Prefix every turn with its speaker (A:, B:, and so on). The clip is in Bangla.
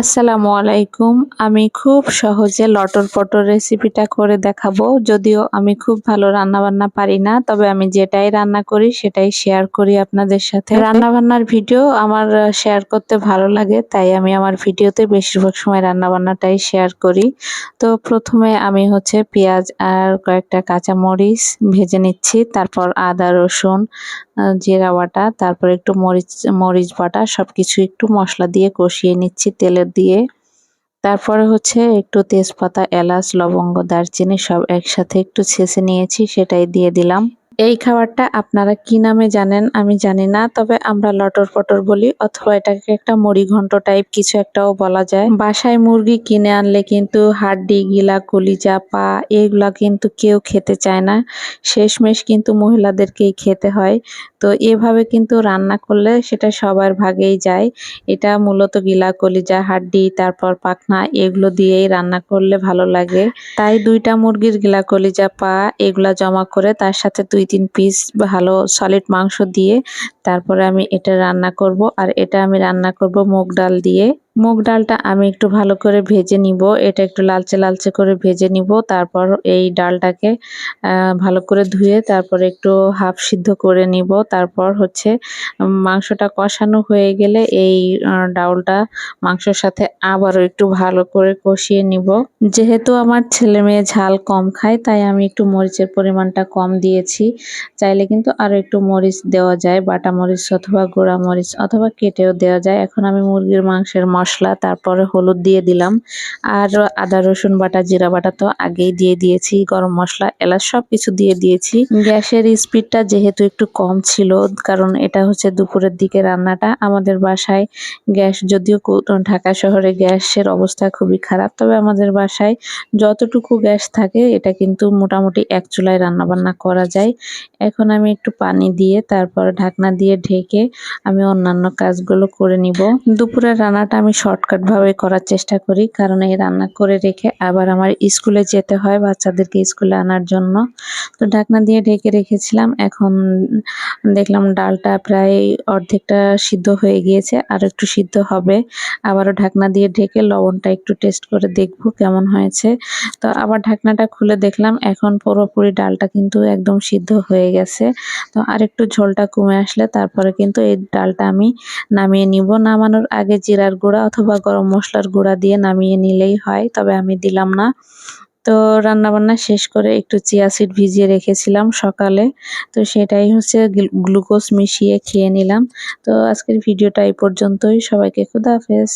A: আসসালামু আলাইকুম। আমি খুব সহজে লটর পটর রেসিপিটা করে দেখাবো। যদিও আমি খুব ভালো রান্না বান্না পারি না, তবে আমি যেটাই রান্না করি সেটাই শেয়ার করি আপনাদের সাথে। রান্না বান্নার ভিডিও আমার শেয়ার করতে ভালো লাগে, তাই আমি আমার ভিডিওতে বেশিরভাগ সময় রান্না বান্নাটাই শেয়ার করি। তো প্রথমে আমি হচ্ছে পেঁয়াজ আর কয়েকটা কাঁচা মরিচ ভেজে নিচ্ছি, তারপর আদা, রসুন জিরা বাটা, তারপর একটু মরিচ মরিচ বাটা সব কিছু একটু মশলা দিয়ে কষিয়ে নিচ্ছি তেলের দিয়ে। তারপরে হচ্ছে একটু তেজপাতা, এলাচ, লবঙ্গ, দারচিনি সব একসাথে একটু ছেঁচে নিয়েছি, সেটাই দিয়ে দিলাম। এই খাবারটা আপনারা কি নামে জানেন আমি জানি না, তবে আমরা লটর পটর বলি অথবা এটাকে একটা মুড়ি ঘন্ট টাইপ কিছু একটাও বলা যায়। বাসায় মুরগি কিনে আনলে কিন্তু হাড্ডি, গিলা, কলিজা, পা এগুলা কিন্তু কেউ খেতে চায় না। শেষমেশ কিন্তু মহিলাদেরকেই খেতে হয়। তো এভাবে কিন্তু রান্না করলে সেটা সবার ভাগেই যায়। এটা মূলত গিলা, কলিজা, হাড্ডি, তারপর পাখনা এগুলো দিয়েই রান্না করলে ভালো লাগে। তাই দুইটা মুরগির গিলা, কলিজা, পা এগুলা জমা করে তার সাথে দুই দুই তিন পিস ভালো সলিড মাংস দিয়ে তারপরে আমি এটা রান্না করব। আর এটা আমি রান্না করব মুগ ডাল দিয়ে। মুগ ডালটা আমি একটু ভালো করে ভেজে নিব। এটা একটু লালচে লালচে করে ভেজে নিব। তারপর এই ডালটাকে ভালো করে ধুয়ে তারপর একটু হাফ সিদ্ধ করে নিব। তারপর হচ্ছে মাংসটা কষানো হয়ে গেলে এই ডাউলটা মাংসের সাথে আবারও একটু ভালো করে কষিয়ে নিব। যেহেতু আমার ছেলে মেয়ে ঝাল কম খায়, তাই আমি একটু মরিচের পরিমাণটা কম দিয়েছি। চাইলে কিন্তু আরও একটু মরিচ দেওয়া যায়, বাটা মরিচ অথবা গোড়া মরিচ অথবা কেটেও দেওয়া যায়। এখন আমি মুরগির মাংসের মশলা, তারপরে হলুদ দিয়ে দিলাম। আর আদা, রসুন বাটা, জিরা বাটা তো আগেই দিয়ে দিয়েছি, গরম মশলা, এলাচ সব কিছু দিয়ে দিয়েছি। গ্যাসের স্পিডটা যেহেতু একটু কম ছিল, কারণ এটা হচ্ছে দুপুরের দিকে রান্নাটা, আমাদের বাসায় গ্যাস, যদিও ঢাকা শহরে গ্যাসের অবস্থা খুবই খারাপ, তবে আমাদের বাসায় যতটুকু গ্যাস থাকে, এটা কিন্তু মোটামুটি এক চুলায় রান্নাবান্না করা যায়। এখন আমি একটু পানি দিয়ে, তারপর ঢাকনা দিয়ে ঢেকে আমি অন্যান্য কাজগুলো করে নিব। দুপুরের রান্নাটা আমি শর্টকাটভাবে করার চেষ্টা করি, কারণ এই রান্না করে রেখে আবার আমার স্কুলে যেতে হয় বাচ্চাদেরকে স্কুলে আনার জন্য। তো ঢাকনা দিয়ে ঢেকে রেখেছিলাম, এখন দেখলাম ডালটা প্রায় অর্ধেকটা সিদ্ধ হয়ে গিয়েছে, আর একটু সিদ্ধ হবে। আবারও ঢাকনা দিয়ে ঢেকে লবণটা একটু টেস্ট করে দেখব কেমন হয়েছে। তো আবার ঢাকনাটা খুলে দেখলাম, এখন পুরোপুরি ডালটা কিন্তু একদম সিদ্ধ হয়ে গেছে। তো আর একটু ঝোলটা কমে আসলে তারপরে কিন্তু এই ডালটা আমি নামিয়ে নিব। নামানোর আগে জিরার গুঁড়া অথবা গরম মশলার গুঁড়া দিয়ে নামিয়ে নিলেই হয়, তবে আমি দিলাম না। তো রান্নাবান্না শেষ করে একটু চিয়া সিড ভিজিয়ে রেখেছিলাম সকালে। তো সেটাই হচ্ছে গ্লুকোজ মিশিয়ে খেয়ে নিলাম। তো আজকের ভিডিওটা এই পর্যন্তই। সবাইকে খুদা হাফেজ।